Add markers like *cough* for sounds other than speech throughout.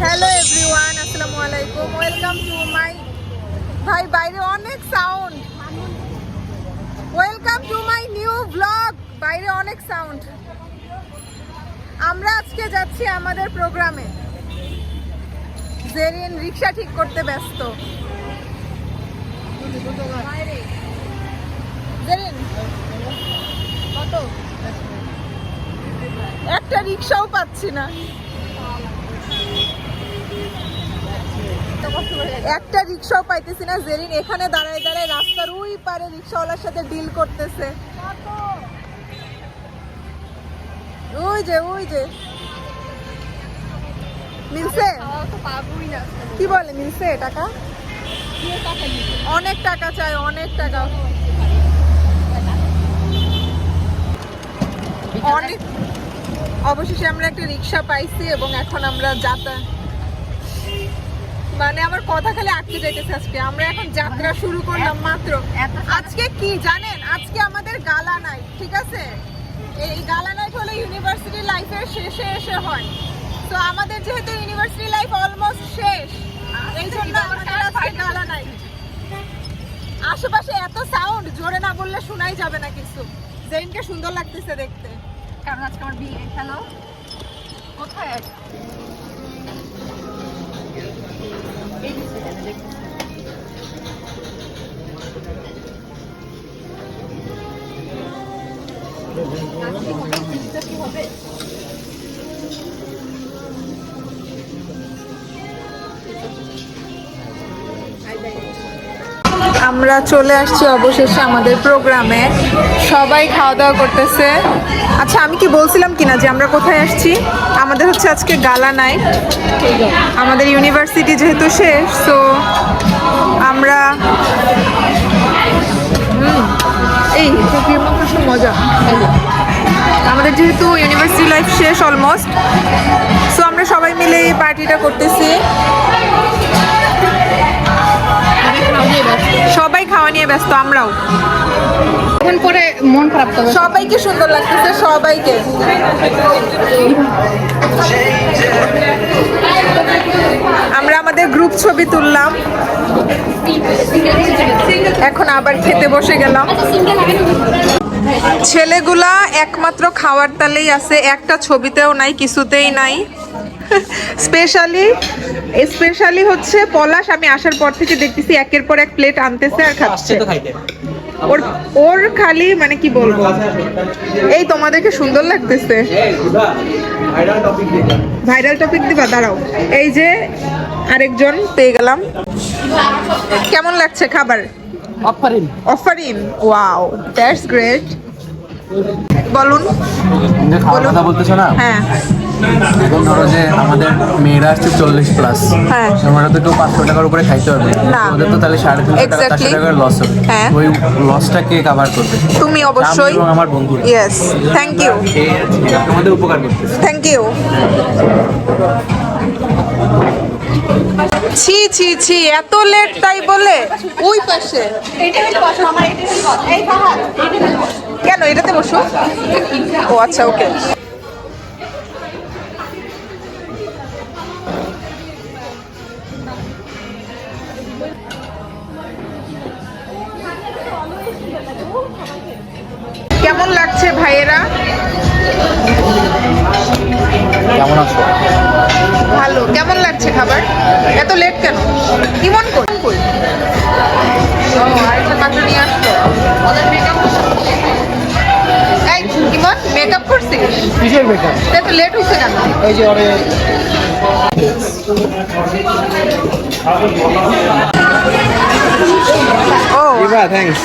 Hello everyone আসসালামু আলাইকুম welcome to মাই ভাই বাইরে অনেক sound welcome to my new blog বাইরে অনেক সাউন্ড আমরা আজকে যাচ্ছি আমাদের প্রোগ্রামে। জেরিন রিক্সা ঠিক করতে ব্যস্ত। একটা রিক্সাও পাচ্ছি না। একটা রিক্সাও পাইতেছি না। জেরিন এখানে দাঁড়ায় দাঁড়ায় রাস্তার ওই পারে রিক্সাওয়ালার সাথে ডিল করতেছে। ওই যে ওই যে। মিলছে? কি বলে মিলছে টাকা? অনেক টাকা চাই অনেক টাকা। অনেক অবশেষে আমরা একটা রিক্সা পাইছি এবং এখন আমরা যাতায়াত মানে আমার কথা খালি আটকে যাইতেছে আজকে। আমরা এখন যাত্রা শুরু করলাম মাত্র। আজকে কি জানেন? আজকে আমাদের গালা নাই ঠিক আছে? এই গালা নাইট হলো ইউনিভার্সিটি লাইফের শেষে এসে হয়। তো আমাদের যেহেতু ইউনিভার্সিটি লাইফ অলমোস্ট শেষ এই জন্য আমাদের আজকে গালা নাই আশেপাশে এত সাউন্ড জোরে না বললে শোনাই যাবে না কিছু। জেইনকে সুন্দর লাগতেছে দেখতে। কারণ আজকে আমার বিয়ে হ্যালো? কোথায়? এই যে আমরা চলে আসছি অবশেষে আমাদের প্রোগ্রামে। সবাই খাওয়া দাওয়া করতেছে। আচ্ছা আমি কি বলছিলাম কিনা যে আমরা কোথায় আসছি? আমাদের হচ্ছে আজকে গালা নাইট আমাদের ইউনিভার্সিটি যেহেতু শেষ তো আমরা এই মজা। আমাদের যেহেতু ইউনিভার্সিটি লাইফ শেষ অলমোস্ট সো আমরা সবাই মিলে এই পার্টিটা করতেছি। সবাই খাওয়া নিয়ে ব্যস্ত আমরাও। এখন পরে মন খারাপ করবে। সবাইকে সুন্দর লাগতেছে সবাইকে। আমরা আমাদের গ্রুপ ছবি তুললাম। এখন আবার খেতে বসে গেলাম। ছেলেগুলা একমাত্র খাওয়ার তালেই আছে। একটা ছবিতেও নাই কিছুতেই নাই। স্পেশালি স্পেশালি হচ্ছে পলাশ আমি আসার পর থেকে দেখতেছি একের পর এক প্লেট আনতেছে আর খাচ্ছে। ওর ওর খালি মানে কি বলব? এই তোমাদেরকে সুন্দর লাগতেছে। ভাইরাল টপিক দিবা দাঁড়াও। এই যে আরেকজন পেয়ে গেলাম। কেমন লাগছে খাবার? অফারিন। অফারিন ওয়াও দ্যাটস গ্রেট। বলুন। যে খাওয়ার বলুন। কথা বলতেছো না? হ্যাঁ। এখন ধরো যে আমাদের মেয়েরা আসছে চল্লিশ প্লাস হ্যাঁ। তোমরা তো কেউ পাঁচশো টাকার উপরে খাইতে পারবে। আমাদের তো তাহলে সাড়ে তিনশো টাকা চারশো টাকার লস হবে। হ্যাঁ। ওই লসটা কে কাভার করবে? তুমি অবশ্যই এবং আমার বন্ধুরা ইয়েস থ্যাংক ইউ উপকার থ্যাংক ইউ ছি ছি ছি, এত লেট তাই বলে? ওই পাশে। কেন, এটাতে বসো। ও আচ্ছা ওকে। কেমন লাগছে ভাইয়েরা? কেমন আছো? ভালো। কেমন লাগছে খাবার? এত লেট কেন? ইমন ও আরেকটা পাত্র নিয়ে আসলো এই ইমন মেকআপ করছিস? কিসের বেকার তাই তো লেট কেন? এই যে ওরে ও। থ্যাঙ্কস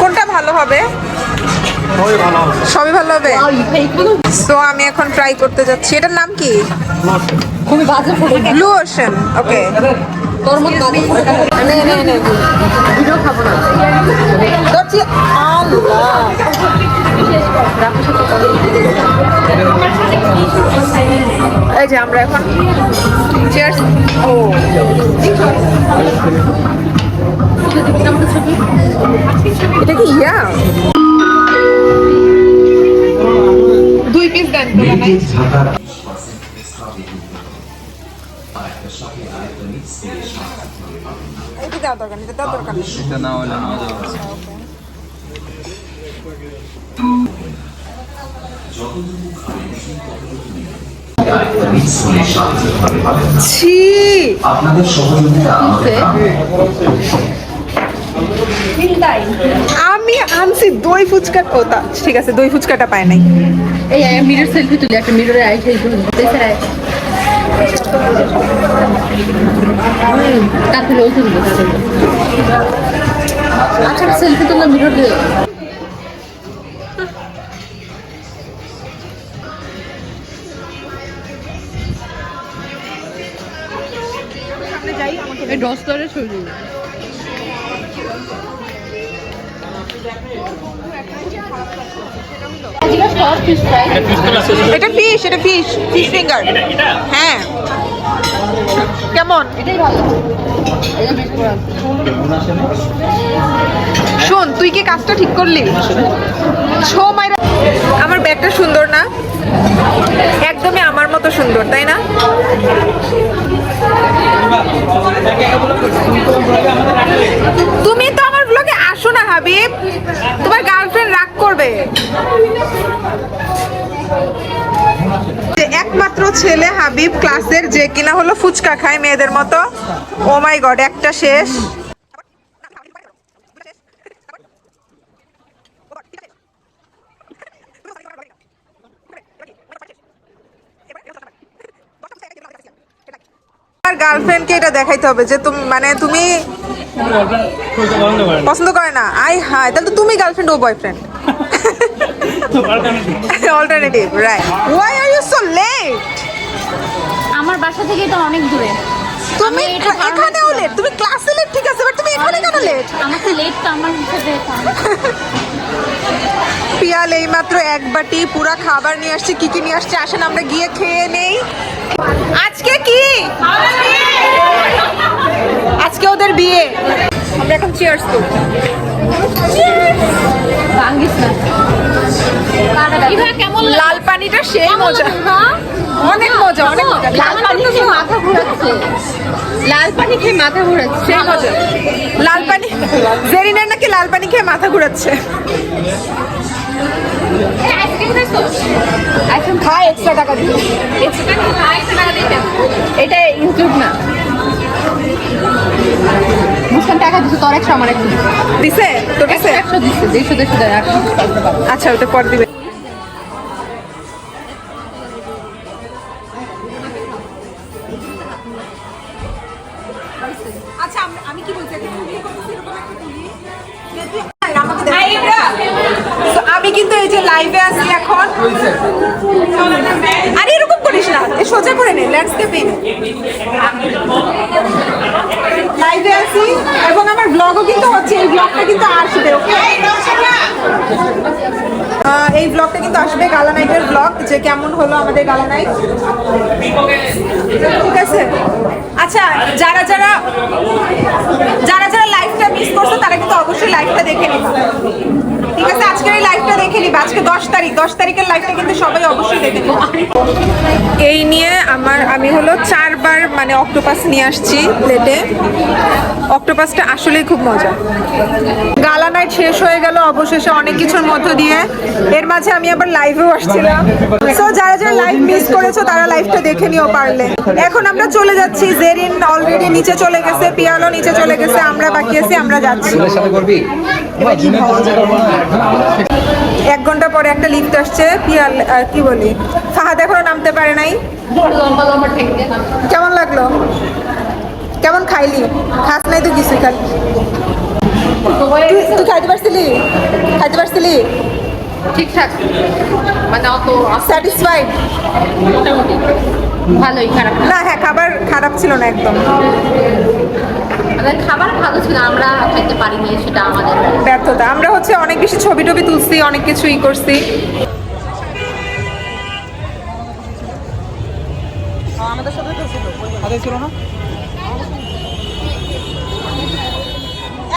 কোনটা ভালো হবে? সবাই ভালো হবে। সো আমি এখন ট্রাই করতে যাচ্ছি। এটার নাম কি? খুবই বাজে ব্লু ওশান ওকে তোর মত বাজে নে নে নে ভিডিও খাব না। আল্লাহ। এই যে আমরা এখন চেয়ার্স ও। এটা কি ইয়া দুই পিস দেন তো ভাই এটা দেওয়া দরকার নেই, এটা দেওয়া দরকার নেই। এটা না হলে মজা হবে। ছি। আপনাদের সহযোগিতা আমাদের আনছি দই ফুচকা ও তা ঠিক আছে দই ফুচকাটা পায় নাই। এই মিরর সেলফি তুলি একটা মিররে আই সেই তারপরে ওই তুলবো আচ্ছা সেলফি মিরর দিয়ে। এই এটা ফিশ এটা ফিশ ফিশ ফিঙ্গার হ্যাঁ। কেমন? এটাই ভালো। এটা বেশ বড় শোন তুই কি কাজটা ঠিক করলি? ছো মাইরা। আমার ব্যাগটা সুন্দর না? একদমই আমার মতো সুন্দর তাই না? তুমি তো আমার ব্লগে আসো না হাবিব। যে একমাত্র ছেলে হাবিব ক্লাসের যে কিনা হলো ফুচকা খায় মেয়েদের মতো। ও মাই গড একটা শেষ। গার্লফ্রেন্ডকে এটা দেখাইতে হবে যে তুমি মানে তুমি পছন্দ করে না। আই হাই তাহলে তো তুমি girlfriend O boyfriend alternative right why are you so late আমার বাসা থেকে এটা অনেক দূরে। তুমি এখানেও লেট তুমি ক্লাসে লেট ঠিক আছে বাট তুমি এখানে কেন লেট আমাকে লেট তো আমার হিসেবে *laughs* পিয়াল এইমাত্র এক বাটি পুরা খাবার নিয়ে আসছে কি কি নিয়ে আসছে আসেন আমরা গিয়ে খেয়ে নেই। আজকে কি? আজকে ওদের বিয়ে। আমরা এখন চিয়ার্স করব। ভাঙ্গিস না। লাল পানিটা সেই মজা। অনেক মজা অনেক মজা। লাল পানি খেয়ে মাথা ঘোরাচ্ছে। লাল পানি খেয়ে মাথা ঘোরাচ্ছে। সেই মজা। লাল পানি জেরিনার নাকি লাল পানি খেয়ে মাথা ঘুরাচ্ছে। খায় এক্সট্রা টাকা দিয়ে এটা ইনক্লুড না। মুসকান টাকা তোর একশো আমার একশো। দিছে? তোর কাছে? একশো দিচ্ছে দেড়শো দেড়শো দেয় আচ্ছা ওটা পর দিবে। ল্যান্ডস্কেপে লাইভে আছি, এবং আমার ব্লগও কিন্তু হচ্ছে, এই ব্লগটা কিন্তু আসবে এই ব্লগটা কিন্তু আসবে গালা নাইটের ব্লগ যে কেমন হলো আমাদের গালা নাইট ঠিক আছে? আচ্ছা যারা যারা যারা যারা লাইভটা মিস করছ, তারা কিন্তু অবশ্যই লাইভটা দেখে নিবা ঠিক আছে আজকের এই লাইভটা দেখে নিবা আজকে দশ তারিখ দশ তারিখের লাইভটা কিন্তু সবাই অবশ্যই দেখে এই নিয়ে আমার আমি হলো চারবার মানে অক্টোপাস নিয়ে আসছি প্লেটে অক্টোপাসটা আসলেই খুব মজা। গালা নাইট শেষ হয়ে গেল অবশেষে অনেক কিছুর মধ্য দিয়ে। এর মাঝে আমি আবার লাইভেও আসছিলাম। সো যারা যারা লাইভ মিস করেছ তারা লাইভটা দেখে নিও পারলে। এখন আমরা চলে যাচ্ছি জেরিন অলরেডি নিচে চলে গেছে পিয়ালো নিচে চলে গেছে আমরা বাকি আছি আমরা যাচ্ছি। এক ঘণ্টা পরে একটা লিফট আসছে পিয়াল কি বলি ফাহাদ এখনও নামতে পারে নাই। কেমন লাগল? কেমন খাইলি? খাস নাই তো কিছু খালি। তুই তুই খাইতে পারছিলি? খাইতে পারছিলি? ঠিকঠাক। মানে অত স্যাটিসফাইড মোটামুটি। ভালোই খারাপ। না হ্যাঁ খাবার খারাপ ছিল না একদম। আমাদের খাবার ভালো ছিল আমরা খাইতে পারিনি সেটা আমাদের। ব্যর্থতা। আমরা হচ্ছে অনেক বেশি ছবি টবি তুলছি অনেক কিছু ই করছি। আমাদের সাথে তো ছিল। ছিল না?